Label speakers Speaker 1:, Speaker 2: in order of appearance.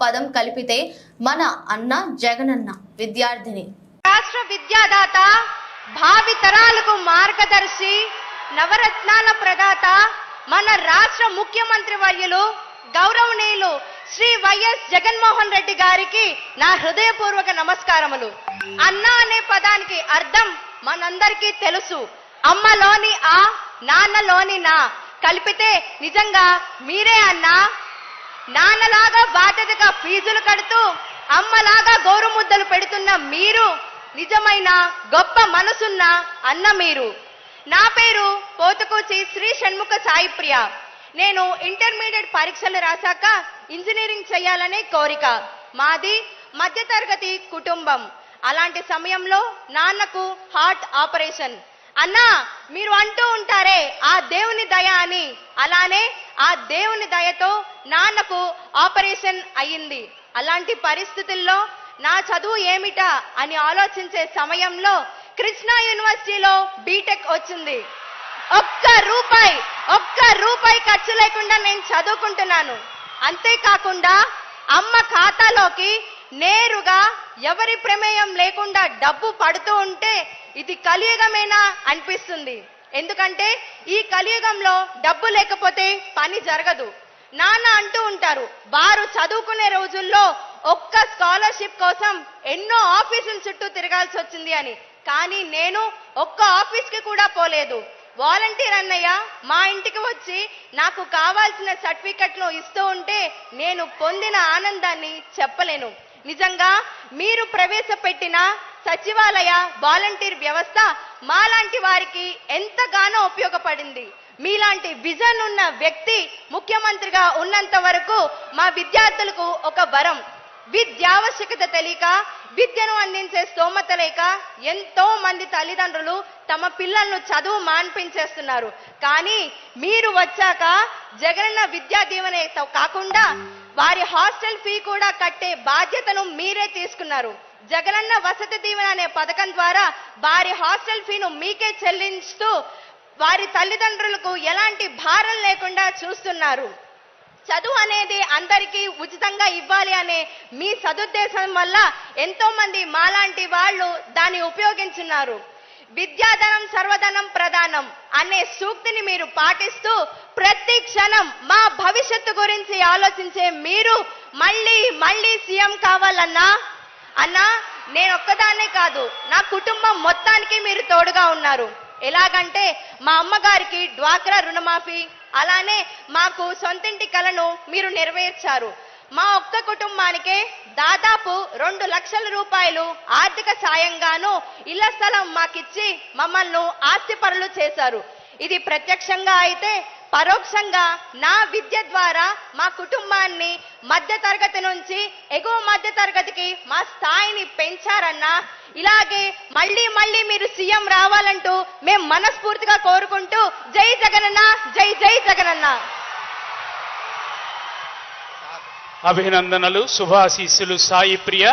Speaker 1: పదం కలిపితే మన అన్న జగనన్న విద్యార్థిని.
Speaker 2: రాష్ట్ర విద్యాదాత భావి తరాలకు మార్గదర్శి నవరత్నాల ప్రదాత మన రాష్ట్ర ముఖ్యమంత్రి వర్యులు గౌరవనీయులు శ్రీ వైఎస్ జగన్మోహన్ రెడ్డి గారికి నా హృదయపూర్వక నమస్కారములు. అన్న అనే పదానికి అర్థం మనందరికీ తెలుసు. అమ్మలోని ఆ నాన్నలోని నా కలిపితే నిజంగా మీరే అన్నా? నాన్నలాగా బాధ్యతగా ఫీజులు కడుతూ అమ్మలాగా గోరుముద్దలు పెడుతున్న మీరు నిజమైన గొప్ప మనసున్న అన్న మీరు. నా పేరు పోతకోచి శ్రీ షణ్ముఖ సాయి ప్రియ నేను ఇంటర్మీడియట్ పరీక్షలు రాశాక ఇంజనీరింగ్ చేయాలనే కోరిక. మాది మధ్యతరగతి కుటుంబం. అలాంటి సమయంలో నాన్నకు హార్ట్ ఆపరేషన్. అన్నా మీరు అంటూ ఉంటారే ఆ దేవుని దయ అని. అలానే ఆ దేవుని దయతో నాన్నకు ఆపరేషన్ అయ్యింది. అలాంటి పరిస్థితుల్లో నా చదువు ఏమిటా అని ఆలోచించే సమయంలో కృష్ణా యూనివర్సిటీలో బీటెక్ వచ్చింది. ఒక్క రూపాయి ఒక్క రూపాయి ఖర్చు లేకుండా నేను చదువుకుంటున్నాను. అంతేకాకుండా అమ్మ ఖాతాలోకి నేరుగా ఎవరి ప్రమేయం లేకుండా డబ్బు పడుతూ ఉంటే ఇది కలియుగమేనా అనిపిస్తుంది. ఎందుకంటే ఈ కలియుగంలో డబ్బు లేకపోతే పని జరగదు. నాన్న అంటూ ఉంటారు వారు చదువుకునే రోజుల్లో ఒక్క స్కాలర్షిప్ కోసం ఎన్నో ఆఫీసుల చుట్టూ తిరగాల్సి వచ్చింది అని. కానీ నేను ఒక్క ఆఫీస్కి కూడా పోలేదు. వాలంటీర్ అన్నయ్య మా ఇంటికి వచ్చి నాకు కావాల్సిన సర్టిఫికెట్లు ఇస్తూ ఉంటే నేను పొందిన ఆనందాన్ని చెప్పలేను. నిజంగా మీరు ప్రవేశపెట్టిన సచివాలయ వాలంటీర్ వ్యవస్థ మాలాంటి వారికి ఎంతగానో ఉపయోగపడింది. మీలాంటి విజన్ ఉన్న వ్యక్తి ముఖ్యమంత్రిగా ఉన్నంత వరకు మా విద్యార్థులకు ఒక వరం. విద్యావశ్యకత తెలియక విద్యను అందించే స్తోమత లేక ఎంతో మంది తల్లిదండ్రులు తమ పిల్లలను చదువు మాన్పించేస్తున్నారు. కానీ మీరు వచ్చాక జగనన్న విద్యా దీవెన కాకుండా వారి హాస్టల్ ఫీ కూడా కట్టే బాధ్యతను మీరే తీసుకున్నారు. జగనన్న వసతి దీవెన అనే పథకం ద్వారా వారి హాస్టల్ ఫీను మీకే చెల్లించుతూ వారి తల్లిదండ్రులకు ఎలాంటి భారం లేకుండా చూస్తున్నారు. చదువు అనేది అందరికీ ఉచితంగా ఇవ్వాలి అనే మీ సదుద్దేశం వల్ల ఎంతో మంది మాలాంటి వాళ్ళు దాన్ని ఉపయోగించున్నారు. విద్యాధనం సర్వధనం ప్రధానం అనే సూక్తిని మీరు పాటిస్తూ ప్రతి క్షణం మా భవిష్యత్తు గురించి ఆలోచించే మీరు మళ్ళీ మళ్ళీ సీఎం కావాలన్నా? అన్నా నేను ఒక్కదాన్నే కాదు నా కుటుంబం మొత్తానికి మీరు తోడుగా ఉన్నారు. ఎలాగంటే మా అమ్మగారికి డ్వాక్రా రుణమాఫీ అలానే మాకు సొంతింటి కలను మీరు నెరవేర్చారు. మా ఒక్క కుటుంబానికే దాదాపు రెండు లక్షల రూపాయలు ఆర్థిక సాయంగాను ఇళ్ళ స్థలం మాకిచ్చి మమ్మల్ని ఆస్తిపరులు చేశారు. ఇది ప్రత్యక్షంగా అయితే పరోక్షంగా నా విద్య ద్వారా మా కుటుంబాన్ని మధ్య తరగతి నుంచి ఎగువ మధ్య తరగతికి మా స్థాయిని పెంచారన్నా. ఇలాగే మళ్ళీ మళ్ళీ మీరు సీఎం రావాలంటూ మేము మనస్ఫూర్తిగా కోరుకుంటూ జై జగనన్న జై జై జగనన్న.
Speaker 3: అభినందనలు శుభాశీస్సులు సాయి ప్రియ.